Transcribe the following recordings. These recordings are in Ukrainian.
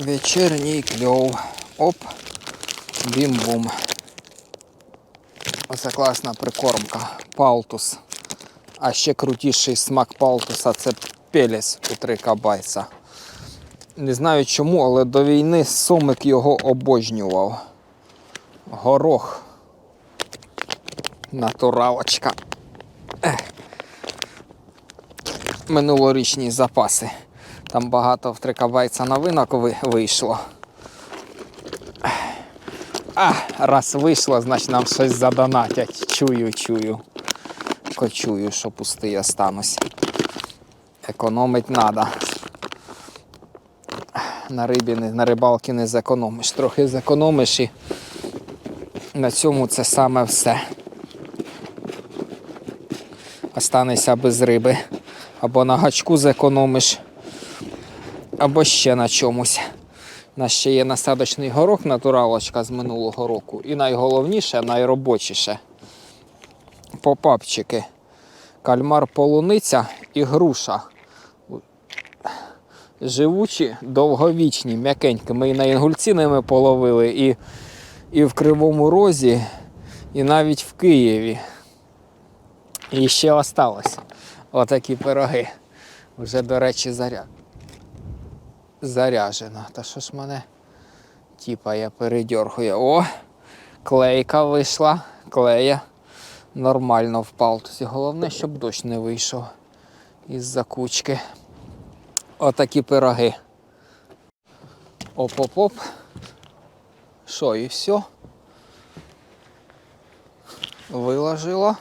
Вечірній кльов. Оп. Бім-бум. Оце класна прикормка. Палтус. А ще крутіший смак палтуса це пеліс у три кабайса. Не знаю чому, але до війни сомик його обожнював. Горох. Натуралочка. Минулорічні запаси. Там багато в три кабайця новинок вийшло. А, раз вийшло, значить нам щось задонатять. Чую, чую. Кочую, що пустий останусь. Економить треба. На рибі, на рибалки не зекономиш. Трохи зекономиш і на цьому це саме все. Останешся без риби. Або на гачку зекономиш, або ще на чомусь. У нас ще є насадочний горох, натуралочка з минулого року. І найголовніше, найробочіше попапчики. Кальмар полуниця і груша. Живучі, довговічні, м'якенькі. Ми і на інгульці ними половили, і, і в Кривому Розі, і навіть в Києві. І ще осталось. Отакі пироги. Вже, до речі, заря... заряжено. Та що ж мене тіпа я передьоргую. О! Клейка вийшла, клея. Нормально в палтусі. Головне, щоб дощ не вийшов із-за кучки. Отакі пироги. Оп-оп-оп. Що, і все? Виложила.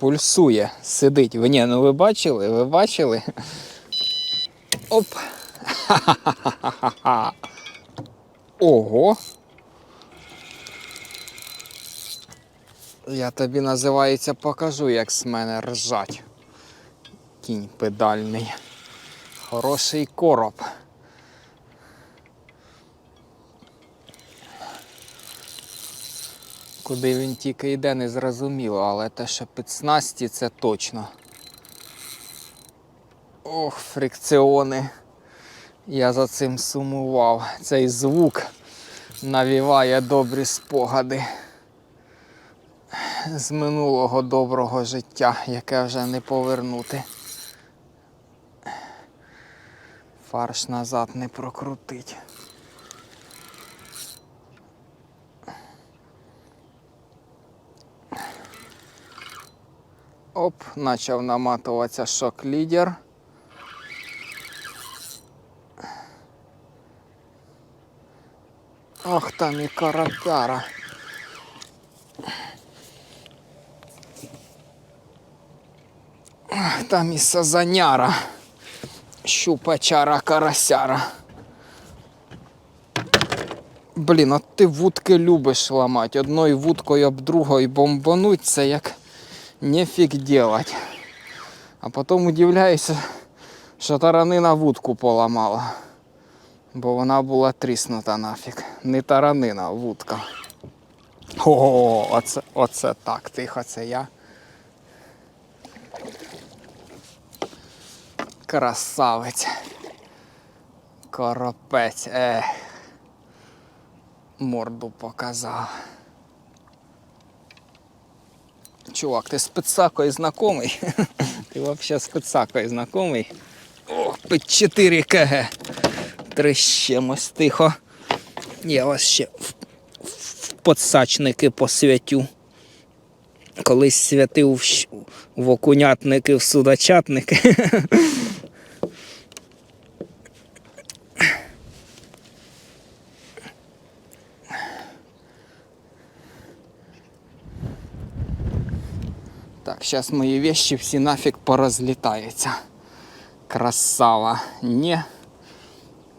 Пульсує, сидить. Ви ні, ну ви бачили? Ви бачили? Оп. Ха-ха-ха-ха-ха. Ого. Я тобі називається покажу, як з мене ржать. Кінь педальний. Хороший короб. Куди він тільки йде, не зрозуміло, але те, що під снасті, це точно. Ох, фрикціони. Я за цим сумував. Цей звук навіває добрі спогади з минулого доброго життя, яке вже не повернути. Фарш назад не прокрутить. Оп, почав наматуватися шок-лідер. Ох, там і каракара. Ах, Там і сазаняра. Щупачара карасяра. Блін, от ти вудки любиш ламати. Одною вудкою об другою бомбануть, це як нефіг делать. А потім удивляюся, що таранина вудку поламала. Бо вона була тріснута нафіг. Не таранина, а вудка. О, оце, оце так, тихо, це я. Красавець. Коропець, ех. Морду показав. Чувак, ти з Пицакою знакомий? Ти взагалі з Пицакою знакомий? О, під 4 КГ. Трещемось тихо. Я вас ще в, в подсачники посвятю. Колись святив в окунятники, в судачатники. Зараз мої вещи всі нафіг порозлітаються. Красава. Ні.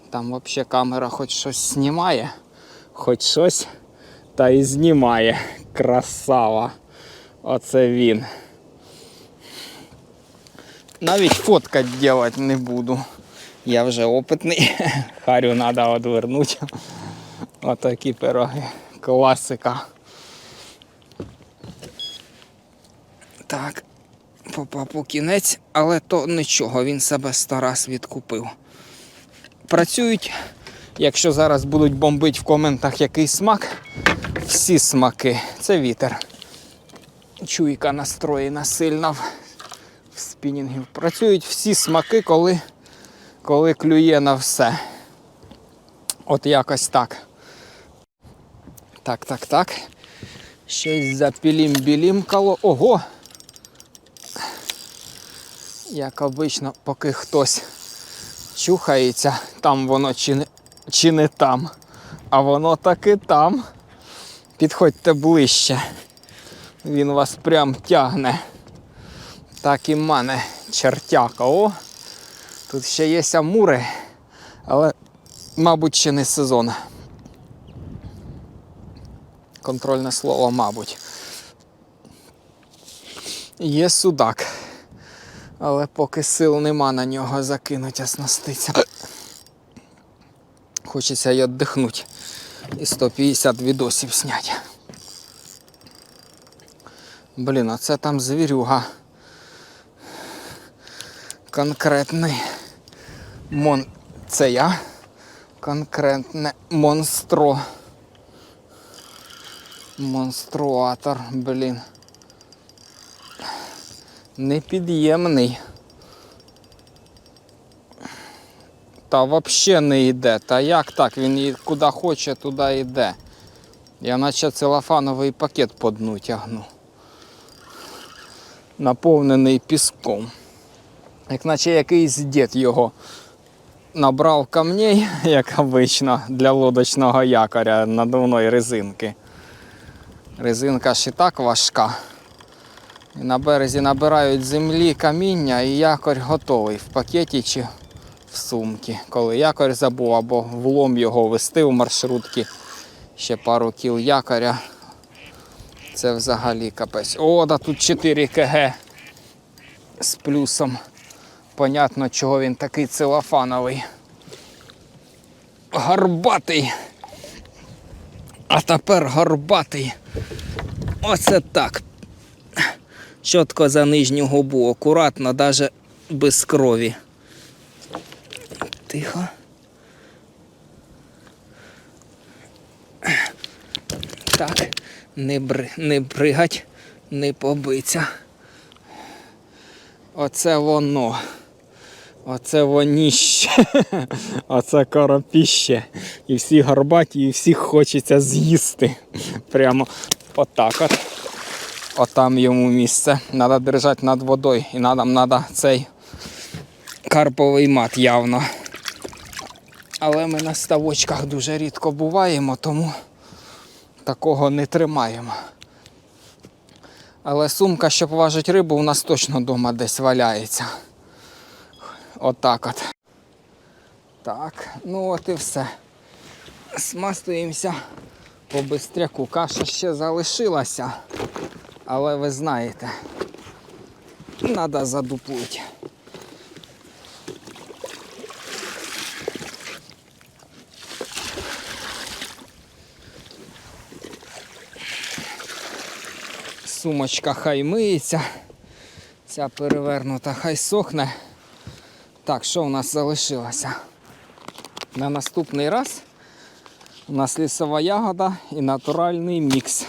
Там взагалі камера хоч щось знімає, хоч щось та і знімає. Красава. Оце він. Навіть фоткати робити не буду. Я вже опитний. Харю треба відвернути. Отакі пироги. Класика. Так, попапу кінець, але то нічого, він себе сто раз відкупив. Працюють, якщо зараз будуть бомбити в коментах який смак, всі смаки. Це вітер. Чуйка настроєна сильно в в спінінгів. Працюють всі смаки, коли, коли клює на все. От якось так. Так, так, так. Щось запілім білімкало. Ого! Як обично, поки хтось чухається, там воно чи не, чи не там. А воно таки там. Підходьте ближче. Він вас прям тягне. Так і мане чертяка. О! Тут ще є амури, але, мабуть, ще не сезон. Контрольне слово, мабуть. Є судак. Але поки сил нема на нього закинуть оснаститься. Хочеться й віддихнути. І 150 відосів зняти. Блін, а це там звірюга. Конкретний мон. Це я. Конкретне монстро. Монструатор, блін. Непід'ємний. Та взагалі не йде. Та як так? Він куди хоче, туди йде. Я наче целофановий пакет по дну тягну. Наповнений піском. Як наче якийсь дід його набрав камней, як обично, для лодочного якоря надувної резинки. Резинка ж і так важка. На березі набирають землі каміння і якорь готовий в пакеті чи в сумці. Коли якорь забув або влом його вести у маршрутки, ще пару кіл якоря. Це взагалі капець. О, да тут 4 кг з плюсом. Понятно, чого він такий целофановий. Горбатий. А тепер горбатий. Оце так. Чітко за нижню губу, акуратно, навіть без крові. Тихо. Так, не, бри, не бригать, не побиться. Оце воно. Оце воніще. Оце коропіще. І всі горбаті, і всіх хочеться з'їсти. Прямо отак от. Отам йому місце. Треба держати над водою. І нам треба цей карповий мат явно. Але ми на ставочках дуже рідко буваємо, тому такого не тримаємо. Але сумка, щоб важити рибу, у нас точно вдома десь валяється. Отак от. Так, ну от і все. Смастуємося по бистряку. Каша ще залишилася. Але ви знаєте, треба задуплити. Сумочка хай миється. Ця перевернута, хай сохне. Так, що у нас залишилося? На наступний раз у нас лісова ягода і натуральний мікс.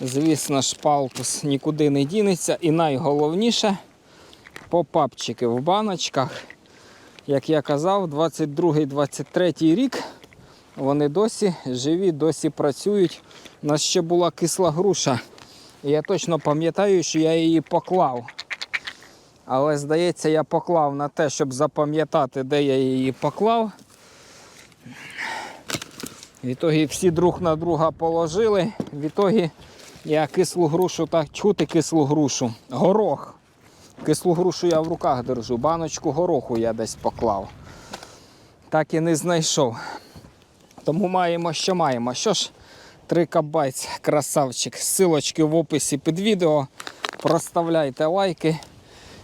Звісно, ж, палтус нікуди не дінеться. І найголовніше попапчики в баночках. Як я казав, 22-23 рік вони досі живі, досі працюють. У нас ще була кисла груша. Я точно пам'ятаю, що я її поклав. Але здається, я поклав на те, щоб запам'ятати, де я її поклав. В ітогі всі друг на друга положили. В ітогі я кислу грушу, так чути кислу грушу. Горох. Кислу грушу я в руках держу. Баночку гороху я десь поклав. Так і не знайшов. Тому маємо, що маємо. Що ж, трикабайць, красавчик. Силочки в описі під відео. Проставляйте лайки.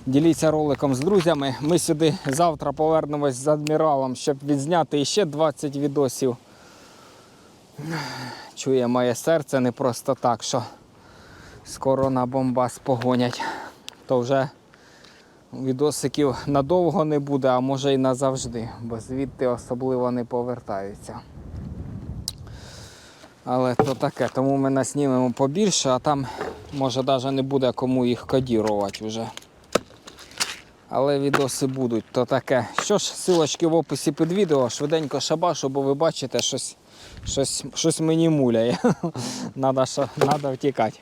Діліться роликом з друзями. Ми сюди завтра повернемось з адміралом, щоб відзняти ще 20 відосів. Чує моє серце не просто так, що скоро на бомбас погонять. то вже відосиків надовго не буде, а може і назавжди, бо звідти особливо не повертаються. Але то таке, тому ми наснімемо побільше, а там може навіть не буде кому їх кодірувати вже. Але відоси будуть, то таке. Що ж, силочки в описі під відео, швиденько шабашу, бо ви бачите, щось, щось, щось мені муляє. надо, надо втікати.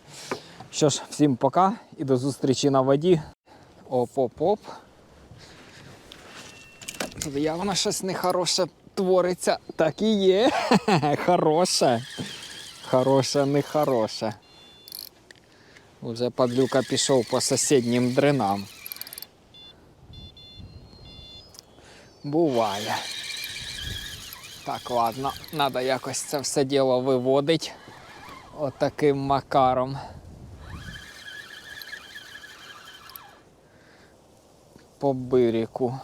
Що ж, всім пока і до зустрічі на воді. Оп-оп-оп. Тут явно щось нехороше твориться. Так і є. Хороше. Хороше, нехороше. Уже падлюка пішов по сусіднім дренам. Буває. Так, ладно, треба якось це все діло виводить отаким макаром. По бирику.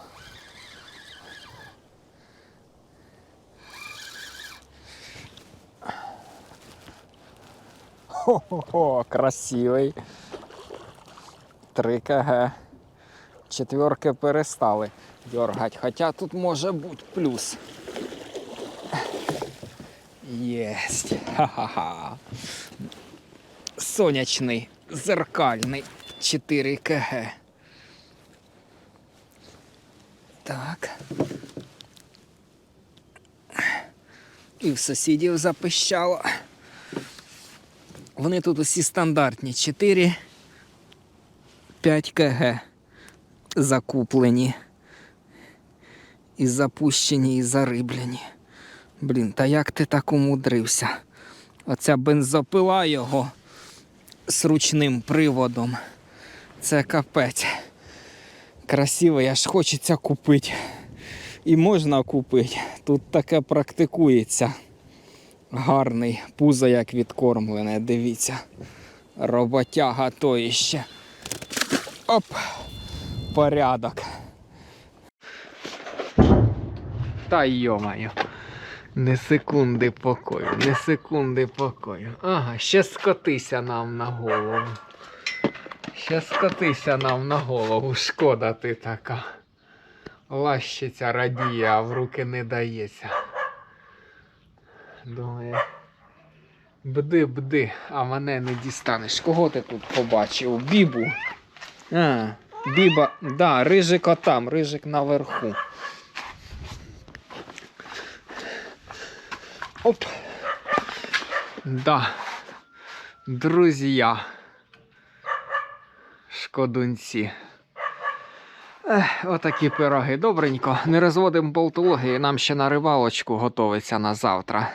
Хо-хо-хо, красивий. 3 кг. Четверки перестали дергати. Хоча тут може бути плюс. Єсть. Ха-ха-ха. Сонячний, зеркальний 4 кг. Так. І в сусідів запищало. Вони тут усі стандартні 4 5 кг закуплені. І запущені, і зариблені. Блін, та як ти так умудрився? Оця бензопила його з ручним приводом. Це капець. Красиво, аж хочеться купити. І можна купити. Тут таке практикується. Гарний, пузо як відкормлене, дивіться. Роботяга то іще. Оп! Порядок. Та йомаю. Не секунди покою, не секунди покою. Ага, ще скотися нам на голову. Ще скотися нам на голову. Шкода ти така. Лащиця радіє, а в руки не дається. Думає. Бди, бди, а мене не дістанеш. Кого ти тут побачив? Бібу. А, Біба, да, рижик отам, рижик наверху. Оп. Да. Друзья. Шкодунці. Ех, отакі пироги. Добренько. Не розводимо болтології, нам ще на рибалочку готовиться на завтра.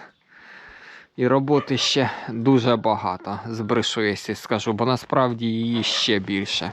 І роботи ще дуже багато, збрешу, скажу, бо насправді її ще більше.